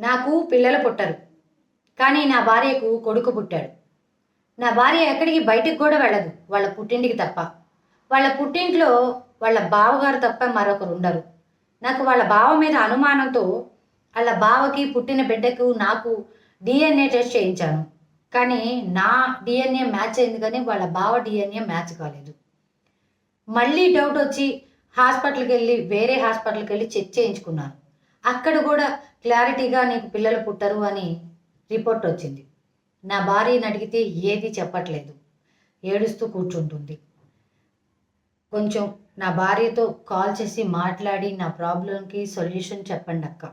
నాకు పిల్లలు పుట్టరు. కానీ నా భార్యకు కొడుకు పుట్టాడు. నా భార్య ఎక్కడికి బయటికి కూడా వెళ్ళదు వాళ్ళ పుట్టింటికి తప్ప. వాళ్ళ పుట్టింట్లో వాళ్ళ బావగారు తప్ప మరొకరు ఉండరు. నాకు వాళ్ళ బావ మీద అనుమానంతో వాళ్ళ బావకి పుట్టిన బిడ్డకు నాకు డిఎన్ఏ టెస్ట్ చేయించాను. కానీ నా డిఎన్ఏ మ్యాచ్ అయింది కానీ వాళ్ళ బావ డిఎన్ఏ మ్యాచ్ కాలేదు. మళ్ళీ డౌట్ వచ్చి హాస్పిటల్కి వెళ్ళి వేరే హాస్పిటల్కి వెళ్ళి చెక్ చేయించుకున్నాను అక్కడ కూడా క్లారిటీగా నీకు పిల్లలు పుట్టరు అని రిపోర్ట్ వచ్చింది. నా భార్యని అడిగితే ఏది చెప్పట్లేదు. ఏడుస్తూ కూర్చుంటుంది. కొంచెం నా భార్యతో కాల్ చేసి మాట్లాడి నా ప్రాబ్లంకి సొల్యూషన్ చెప్పండి అక్క.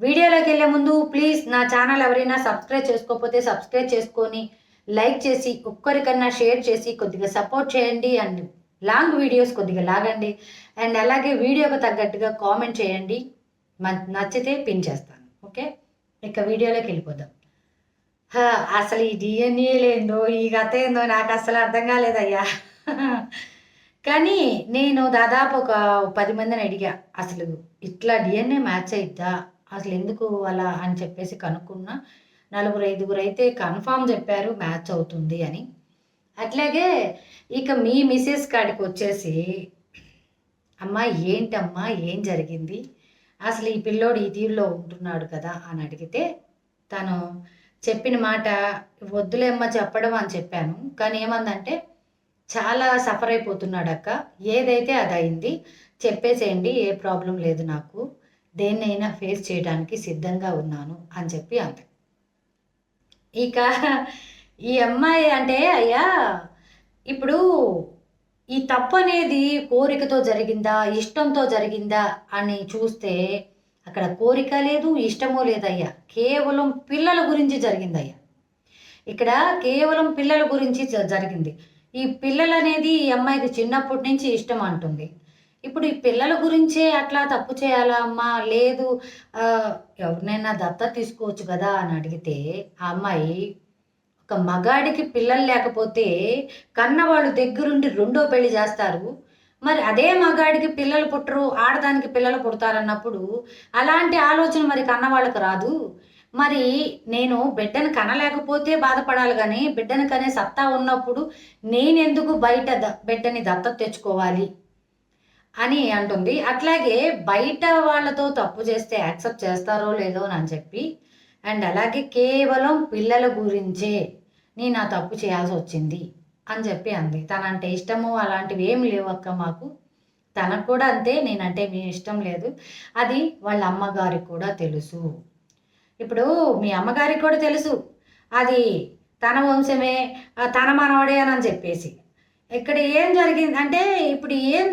వీడియోలోకి వెళ్ళే ముందు ప్లీజ్ నా ఛానల్ ఎవరైనా సబ్స్క్రైబ్ చేసుకోకపోతే సబ్స్క్రైబ్ చేసుకొని లైక్ చేసి ఒక్కరికన్నా షేర్ చేసి కొద్దిగా సపోర్ట్ చేయండి అండ్ లాంగ్ వీడియోస్ కొద్దిగా లాగండి. అండ్ అలాగే వీడియోకి తగ్గట్టుగా కామెంట్ చేయండి. మ- నచ్చితే పిన్ చేస్తాను. ఓకే? ఇక వీడియోలోకి వెళ్ళిపోదాం. హా, అసలు ఈ డిఎన్ఏ లేదో ఈ కథ ఏందో నాకు అసలు అర్థం కాలేదయ్యా. కానీ నేను దాదాపు ఒక పది మందిని అడిగా అసలు ఇట్లా డిఎన్ఏ మ్యాచ్ అయిద్దా? అసలు ఎందుకు అలా అని చెప్పేసి కనుక్కున్నా. నలుగురు ఐదుగురు అయితే కన్ఫామ్ చెప్పారు మ్యాచ్ అవుతుంది అని. అట్లాగే ఇక మీ మిసెస్ కాడికి వచ్చేసి అమ్మా ఏంటమ్మా ఏం జరిగింది? అసలు ఈ పిల్లోడు ఈ తీరులో ఉంటున్నాడు కదా అని అడిగితే తను చెప్పిన మాట వద్దులేమ్మా చెప్పడం అని చెప్పాను. కానీ ఏమందంటే చాలా సఫర్ అయిపోతున్నాడు అక్క. ఏదైతే అది అయింది చెప్పేసేయండి ఏ ప్రాబ్లం లేదు నాకు. దేన్నైనా ఫేస్ చేయడానికి సిద్ధంగా ఉన్నాను అని చెప్పి అంత ఇక ఈ అమ్మాయి అంటే అయ్యా ఇప్పుడు ఈ తప్పు అనేది కోరికతో జరిగిందా ఇష్టంతో జరిగిందా అని చూస్తే అక్కడ కోరిక లేదు ఇష్టమో లేదయ్యా. కేవలం పిల్లల గురించి జరిగిందయ్యా. ఇక్కడ కేవలం పిల్లల గురించి జ- జరిగింది. ఈ పిల్లలు అనేది ఈ అమ్మాయికి చిన్నప్పటి నుంచి ఇష్టం అంటుంది. ఇప్పుడు ఈ పిల్లల గురించే అట్లా తప్పు చేయాలా అమ్మా? లేదు ఎవరినైనా దత్త తీసుకోవచ్చు కదా అని అడిగితే ఆ అమ్మాయి ఒక మగాడికి పిల్లలు లేకపోతే కన్నవాళ్ళు దగ్గరుండి రెండో పెళ్ళి చేస్తారు. మరి అదే మగాడికి పిల్లలు పుట్టరు ఆడదానికి పిల్లలు పుడతారన్నప్పుడు అలాంటి ఆలోచన మరి కన్నవాళ్ళకి రాదు. మరి నేను బిడ్డను కనలేకపోతే బాధపడాలి కానీ బిడ్డను కనే సత్తా ఉన్నప్పుడు నేనెందుకు బయట ద బిడ్డని దత్త తెచ్చుకోవాలి అని అంటుంది. అట్లాగే బయట వాళ్ళతో తప్పు చేస్తే యాక్సెప్ట్ చేస్తారో లేదో అని చెప్పి అండ్ అలాగే కేవలం పిల్లల గురించే నేను ఆ తప్పు చేయాల్సి వచ్చింది అని చెప్పి అంది. తనంటే ఇష్టము అలాంటివి ఏం లేవు అక్క మాకు. తనకు కూడా అంతే నేనంటే మీ ఇష్టం లేదు. అది వాళ్ళ అమ్మగారికి కూడా తెలుసు. ఇప్పుడు మీ అమ్మగారికి కూడా తెలుసు. అది తన వంశమే ఆ తన మనవడే అని చెప్పేసి. ఇక్కడ ఏం జరిగింది అంటే ఇప్పుడు ఏం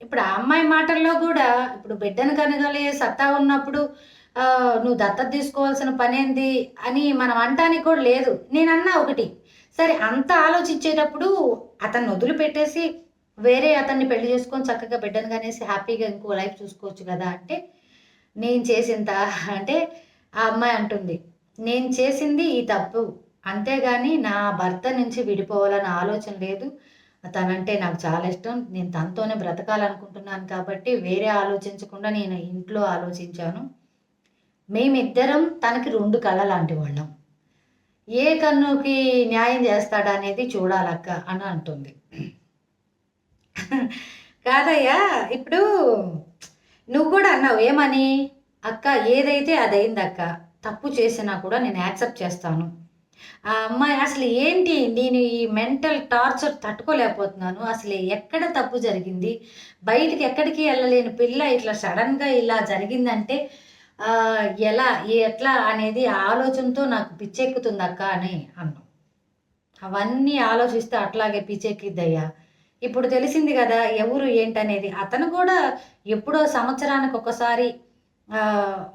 ఇప్పుడు ఆ అమ్మాయి మాటల్లో కూడా ఇప్పుడు బిడ్డను కనగలే సత్తా ఉన్నప్పుడు నువ్వు దత్తత తీసుకోవాల్సిన పని ఏంది అని మనం అంటానికి కూడా లేదు. నేను అన్నా ఒకటి. సరే అంత ఆలోచించేటప్పుడు అతన్ని వదిలిపెట్టేసి వేరే అతన్ని పెళ్ళి చేసుకొని చక్కగా బిడ్డను కానీ హ్యాపీగా ఇంకో లైఫ్ చూసుకోవచ్చు కదా అంటే నేను చేసింత అంటే ఆ అమ్మాయి అంటుంది నేను చేసింది ఈ తప్పు. అంతేగాని నా భర్త నుంచి విడిపోవాలన్న ఆలోచన లేదు. తనంటే నాకు చాలా ఇష్టం. నేను తనతోనే బ్రతకాలనుకుంటున్నాను కాబట్టి వేరే ఆలోచించకుండా నేను ఇంట్లో ఆలోచించాను. మేమిద్దరం తనకి రెండు కళ లాంటి వాళ్ళం. ఏ కన్నుకి న్యాయం చేస్తాడా అనేది చూడాలక్క అని అంటుంది. కాదయ్యా ఇప్పుడు నువ్వు కూడా అన్నావు ఏమని? అక్క ఏదైతే అదైంది అక్క తప్పు చేసినా కూడా నేను యాక్సెప్ట్ చేస్తాను. ఆ అమ్మాయి అసలు ఏంటి? నేను ఈ మెంటల్ టార్చర్ తట్టుకోలేకపోతున్నాను. అసలు ఎక్కడ తప్పు జరిగింది? బయటికి ఎక్కడికి వెళ్ళలేని పిల్ల ఇట్లా సడన్గా ఇలా జరిగిందంటే ఎలా ఎట్లా అనేది ఆలోచనతో నాకు పిచ్చెక్కుతుంది అక్క అని అన్నాం. అవన్నీ ఆలోచిస్తే అట్లాగే పిచ్చెక్కిద్దయ్యా. ఇప్పుడు తెలిసింది కదా ఎవరు ఏంటనేది. అతను కూడా ఎప్పుడో సంవత్సరానికి ఒకసారి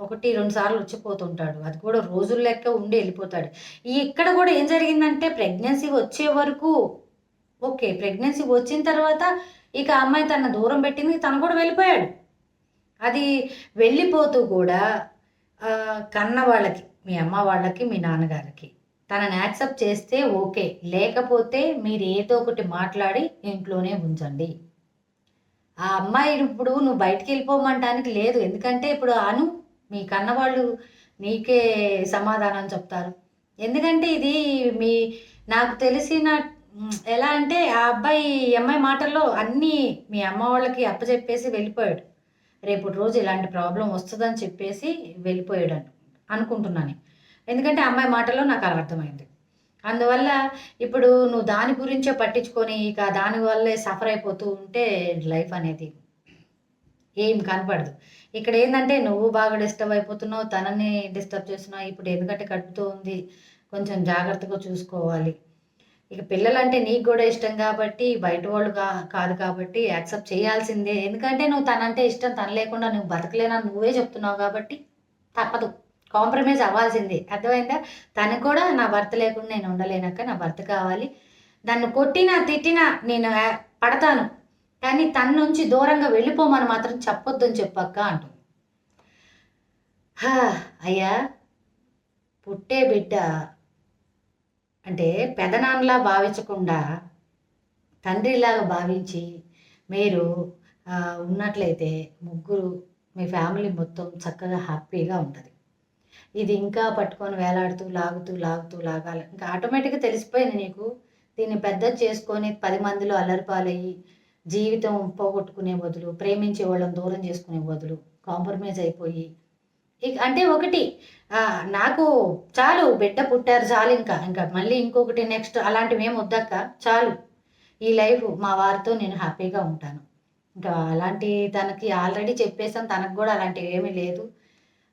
ఒకటి రెండు సార్లు వచ్చిపోతుంటాడు. అది కూడా రోజులు లెక్క ఉండి వెళ్ళిపోతాడు. ఇక్కడ కూడా ఏం జరిగిందంటే ప్రెగ్నెన్సీ వచ్చే వరకు ఓకే ప్రెగ్నెన్సీ వచ్చిన తర్వాత ఇక అమ్మాయి తన దూరం పెట్టింది తను కూడా వెళ్ళిపోయాడు. అది వెళ్ళిపోతూ కూడా కన్న వాళ్ళకి మీ అమ్మ వాళ్ళకి మీ నాన్నగారికి తనని యాక్సెప్ట్ చేస్తే ఓకే. లేకపోతే మీరు ఏదో ఒకటి మాట్లాడి ఇంట్లోనే ఉంచండి. ఆ అమ్మాయి ఇప్పుడు నువ్వు బయటికి వెళ్ళిపోమంటానికి లేదు. ఎందుకంటే ఇప్పుడు అను మీ కన్నవాళ్ళు నీకే సమాధానం చెప్తారు. ఎందుకంటే ఇది మీ నాకు తెలిసిన ఎలా అంటే ఆ అబ్బాయి అమ్మాయి మాటల్లో అన్నీ మీ అమ్మ వాళ్ళకి అప్పచెప్పేసి వెళ్ళిపోయాడు. రేపు రోజు ఇలాంటి ప్రాబ్లం వస్తుందని చెప్పేసి వెళ్ళిపోయాడు అను అనుకుంటున్నాను. ఎందుకంటే అమ్మాయి మాటల్లో నాకు అలా అర్థమైంది. అందువల్ల ఇప్పుడు నువ్వు దాని గురించే పట్టించుకొని ఇక దాని వల్లే సఫర్ అయిపోతూ ఉంటే లైఫ్ అనేది ఏం కనపడదు. ఇక్కడ ఏంటంటే నువ్వు బాగా డిస్టర్బ్ అయిపోతున్నావు తనని డిస్టర్బ్ చేస్తున్నావు ఇప్పుడు ఎందుకంటే కడుపుతూ ఉంది. కొంచెం జాగ్రత్తగా చూసుకోవాలి. ఇక పిల్లలంటే నీకు కూడా ఇష్టం కాబట్టి బయట వాళ్ళు కా కాదు కాబట్టి యాక్సెప్ట్ చేయాల్సిందే. ఎందుకంటే నువ్వు తనంటే ఇష్టం తన లేకుండా నువ్వు బతకలేనని నువ్వే చెప్తున్నావు కాబట్టి తప్పదు. కాంప్రమైజ్ అవ్వాల్సిందే. అర్థమైందా? తను కూడా నా భర్త లేకుండా నేను ఉండలేనక్క నా భర్త కావాలి. దాన్ని కొట్టినా తిట్టినా నేను పడతాను. కానీ తన నుంచి దూరంగా వెళ్ళిపోమని మాత్రం చెప్పొద్దని చెప్పక్క అంటుంది. హా, అయ్యా పుట్టే బిడ్డ అంటే పెదనాన్నలా భావించకుండా తండ్రిలాగా భావించి మీరు ఉన్నట్లయితే ముగ్గురు మీ ఫ్యామిలీ మొత్తం చక్కగా హ్యాపీగా ఉంటుంది. ఇది ఇంకా పట్టుకొని వేలాడుతూ లాగుతూ లాగుతూ లాగాలి. ఇంకా ఆటోమేటిక్గా తెలిసిపోయింది నీకు. దీన్ని పెద్ద చేసుకొని పది మందిలో అల్లరిపాలయ్యి జీవితం పోగొట్టుకునే బదులు ప్రేమించే వాళ్ళని దూరం చేసుకునే బదులు కాంప్రమైజ్ అయిపోయి అంటే ఒకటి నాకు చాలు బిడ్డ పుట్టారు చాలు ఇంకా ఇంకా మళ్ళీ ఇంకొకటి నెక్స్ట్ అలాంటివి ఏం వద్దక్క చాలు. ఈ లైఫ్ మా వారితో నేను హ్యాపీగా ఉంటాను. ఇంకా అలాంటి తనకి ఆల్రెడీ చెప్పేసాను తనకు కూడా అలాంటివి ఏమీ లేదు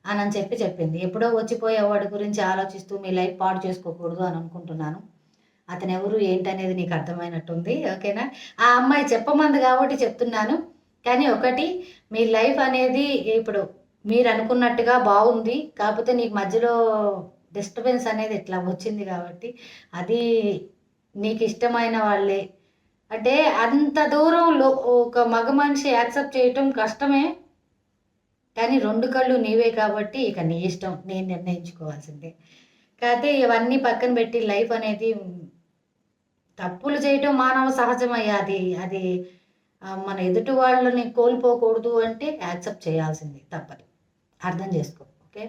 అని అని చెప్పి చెప్పింది. ఎప్పుడో వచ్చిపోయే వాడి గురించి ఆలోచిస్తూ మీ లైఫ్ పాడు చేసుకోకూడదు అని అనుకుంటున్నాను. అతను ఎవరు ఏంటనేది నీకు అర్థమైనట్టుంది ఓకేనా? ఆ అమ్మాయి చెప్పమంది కాబట్టి చెప్తున్నాను. కానీ ఒకటి మీ లైఫ్ అనేది ఇప్పుడు మీరు అనుకున్నట్టుగా బాగుంది. కాకపోతే నీకు మధ్యలో డిస్టర్బెన్స్ అనేది ఇట్లా వచ్చింది కాబట్టి అది నీకు ఇష్టమైన వాళ్ళే. అంటే అంత దూరంలో ఒక మగ మనిషి యాక్సెప్ట్ చేయటం కష్టమే. కానీ రెండు కళ్ళు నీవే కాబట్టి ఇక నీ ఇష్టం. నేను నిర్ణయించుకోవాల్సిందే. కాకపోతే ఇవన్నీ పక్కన పెట్టి లైఫ్ అనేది తప్పులు చేయటం మానవ సహజమయ్యా. అది అది మన ఎదుటి వాళ్ళని కోల్పోకూడదు అంటే యాక్సెప్ట్ చేయాల్సింది తప్పదు. అర్థం చేసుకో ఓకే?